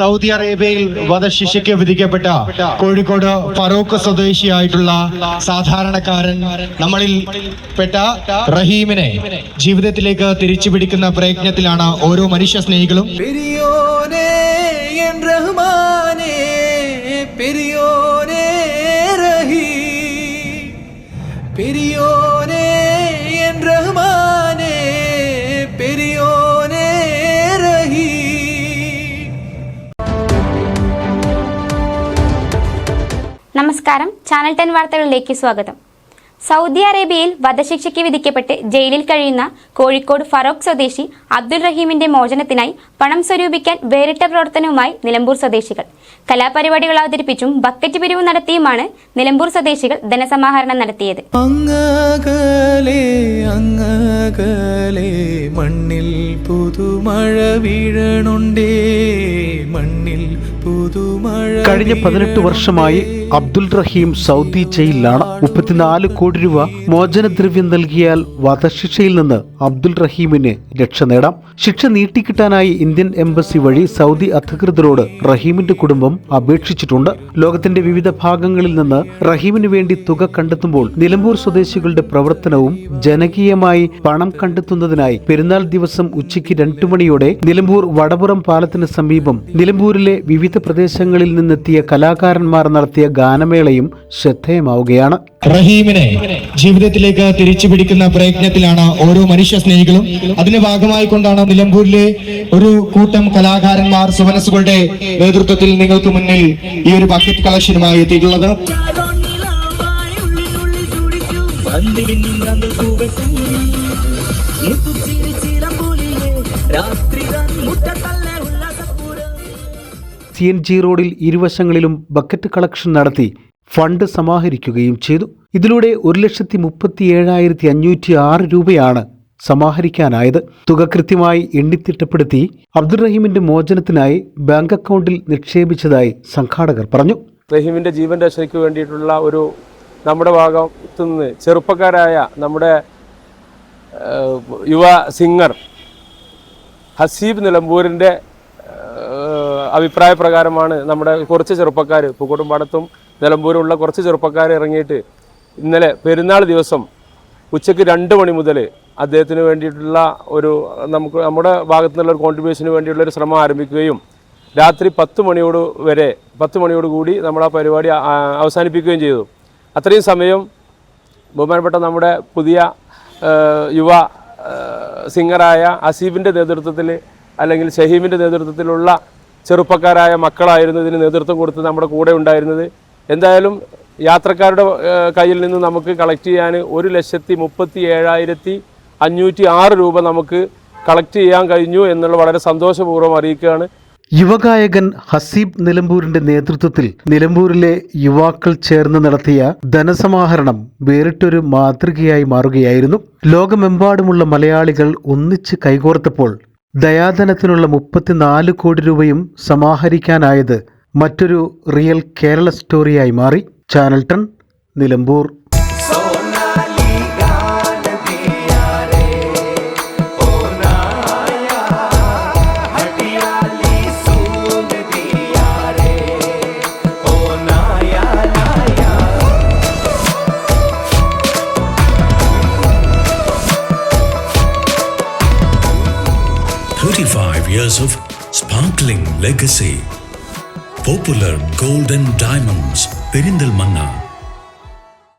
Saudi അറേബ്യയിൽ വധശിക്ഷയ്ക്ക് വിധിക്കപ്പെട്ട കോഴിക്കോട് ഫറൂഖ് സ്വദേശിയായിട്ടുള്ള സാധാരണക്കാരൻ നമ്മളിൽ പെട്ട റഹീമിനെ ജീവിതത്തിലേക്ക് തിരിച്ചു പിടിക്കുന്ന പ്രയത്നത്തിലാണ് ഓരോ മനുഷ്യ സ്നേഹികളും. നമസ്കാരം. ചാനൽ ടെൻ വാർത്തകളിലേക്ക് സ്വാഗതം. സൗദി അറേബ്യയിൽ വധശിക്ഷയ്ക്ക് വിധിക്കപ്പെട്ട് ജയിലിൽ കഴിയുന്ന കോഴിക്കോട് ഫറോക്ക് സ്വദേശി അബ്ദുൾ റഹീമിന്റെ മോചനത്തിനായി പണം സ്വരൂപിക്കാൻ വേറിട്ട പ്രവർത്തനവുമായി നിലമ്പൂർ സ്വദേശികൾ. കലാപരിപാടികൾ അവതരിപ്പിച്ചും ബക്കറ്റ് പിരിവ് നടത്തിയുമാണ് നിലമ്പൂർ സ്വദേശികൾ ധനസമാഹരണം നടത്തിയത്. മണ്ണിൽ പുതുമഴ വീഴണുണ്ടേ. മണ്ണിൽ പുതുമഴ കഴിഞ്ഞ പതിനെട്ട് വർഷമായി അബ്ദുൽ റഹീം സൗദി ജയിലിലാണ്. മുപ്പത്തിനാല് കോടി രൂപ മോചനദ്രവ്യം നൽകിയാൽ വധശിക്ഷയിൽ നിന്ന് അബ്ദുൽ റഹീമിന് രക്ഷ നേടാം. ശിക്ഷ നീട്ടിക്കിട്ടാനായി ഇന്ത്യൻ എംബസി വഴി സൗദി അധികൃതരോട് റഹീമിന്റെ കുടുംബം അപേക്ഷിച്ചിട്ടുണ്ട്. ലോകത്തിന്റെ വിവിധ ഭാഗങ്ങളിൽ നിന്ന് റഹീമിന് വേണ്ടി തുക കണ്ടെത്തുമ്പോൾ നിലമ്പൂർ സ്വദേശികളുടെ പ്രവർത്തനവും ജനകീയമായി പണം കണ്ടെത്തുന്നതിനായി പെരുന്നാൾ ദിവസം ഉച്ചയ്ക്ക് രണ്ടു മണിയോടെ നിലമ്പൂർ വടപുറം പാലത്തിന് സമീപം നിലമ്പൂരിലെ വിവിധ പ്രദേശങ്ങളിൽ നിന്നെത്തിയ കലാകാരന്മാർ നടത്തിയ ഗാനമേളയും ശ്രദ്ധേയമാവുകയാണ്. റഹീമിനെ ജീവിതത്തിലേക്ക് തിരിച്ചു പിടിക്കുന്ന പ്രയത്നത്തിലാണ് ഓരോ മനുഷ്യ സ്നേഹികളും. അതിന്റെ ഭാഗമായി കൊണ്ടാണ് നിലമ്പൂരിലെ ഒരു കൂട്ടം കലാകാരന്മാർ സുമനസുകളുടെ നേതൃത്വത്തിൽ നിങ്ങൾക്ക് മുന്നിൽ ഈ ഒരു ബക്കറ്റ് കളക്ഷനുമായി എത്തിയിട്ടുള്ളത്. സി എൻ ജി റോഡിൽ ഇരുവശങ്ങളിലും ബക്കറ്റ് കളക്ഷൻ നടത്തി ഫണ്ട് സമാഹരിക്കുകയും ചെയ്തു. ഇതിലൂടെ ഒരു ലക്ഷത്തി മുപ്പത്തി ഏഴായിരത്തി അഞ്ഞൂറ്റി ആറ് രൂപയാണ് സമാഹരിക്കാനായത്. തുക കൃത്യമായി എണ്ണിത്തിട്ടപ്പെടുത്തി അബ്ദുൾ റഹീമിന്റെ മോചനത്തിനായി ബാങ്ക് അക്കൗണ്ടിൽ നിക്ഷേപിച്ചതായി സംഘാടകർ പറഞ്ഞു. റഹീമിന്റെ ജീവൻ രക്ഷയ്ക്ക് വേണ്ടിയിട്ടുള്ള ഒരു നമ്മുടെ ഭാഗത്തു നിന്ന് ചെറുപ്പക്കാരായ നമ്മുടെ യുവ സിംഗർ ഹസീബ് നിലമ്പൂരിന്റെ ഏഹ്, അഭിപ്രായ പ്രകാരമാണ് നമ്മുടെ കുറച്ച് ചെറുപ്പക്കാർ പൂക്കോട്ടുംപാടത്തും നിലമ്പൂരുമുള്ള കുറച്ച് ചെറുപ്പക്കാർ ഇറങ്ങിയിട്ട് ഇന്നലെ പെരുന്നാൾ ദിവസം ഉച്ചയ്ക്ക് രണ്ട് മണി മുതൽ അദ്ദേഹത്തിന് വേണ്ടിയിട്ടുള്ള ഒരു നമുക്ക് നമ്മുടെ ഭാഗത്തു നിന്നുള്ള ഒരു കോൺട്രിബ്യൂഷന് വേണ്ടിയുള്ള ഒരു ശ്രമം ആരംഭിക്കുകയും രാത്രി പത്ത് മണിയോട് വരെ പത്ത് മണിയോട് കൂടി നമ്മൾ ആ പരിപാടി അവസാനിപ്പിക്കുകയും ചെയ്തു. അത്രയും സമയം ബഹുമാനപ്പെട്ട നമ്മുടെ പുതിയ യുവ സിംഗറായ അസീബിന്റെ നേതൃത്വത്തിൽ അല്ലെങ്കിൽ ഷഹീമിന്റെ നേതൃത്വത്തിലുള്ള ചെറുപ്പക്കാരായ മക്കളായിരുന്നു ഇതിന് നേതൃത്വം കൊടുത്ത് നമ്മുടെ കൂടെ ഉണ്ടായിരുന്നത്. എന്തായാലും യാത്രക്കാരുടെ കയ്യിൽ നിന്ന് നമുക്ക് കളക്ട് ചെയ്യാൻ ഒരു ലക്ഷത്തി മുപ്പത്തി ഏഴായിരത്തി അഞ്ഞൂറ്റി ആറ് രൂപ നമുക്ക് കളക്ട് ചെയ്യാൻ കഴിഞ്ഞു എന്നുള്ള വളരെ സന്തോഷപൂർവം അറിയിക്കുകയാണ്. യുവഗായകൻ ഹസീബ് നിലമ്പൂരിന്റെ നേതൃത്വത്തിൽ നിലമ്പൂരിലെ യുവാക്കൾ ചേർന്ന് നടത്തിയ ധനസമാഹരണം വേറിട്ടൊരു മാതൃകയായി മാറുകയായിരുന്നു. ലോകമെമ്പാടുമുള്ള മലയാളികൾ ഒന്നിച്ച് കൈകോർത്തപ്പോൾ ദയാധനത്തിനുള്ള മുപ്പത്തിനാല് കോടി രൂപയും സമാഹരിക്കാനായത് മറ്റൊരു റിയൽ കേരള സ്റ്റോറിയായി മാറി. Channel ton Nilambur. Years of sparkling legacy. Popular Golden Diamonds, Perindalmanna,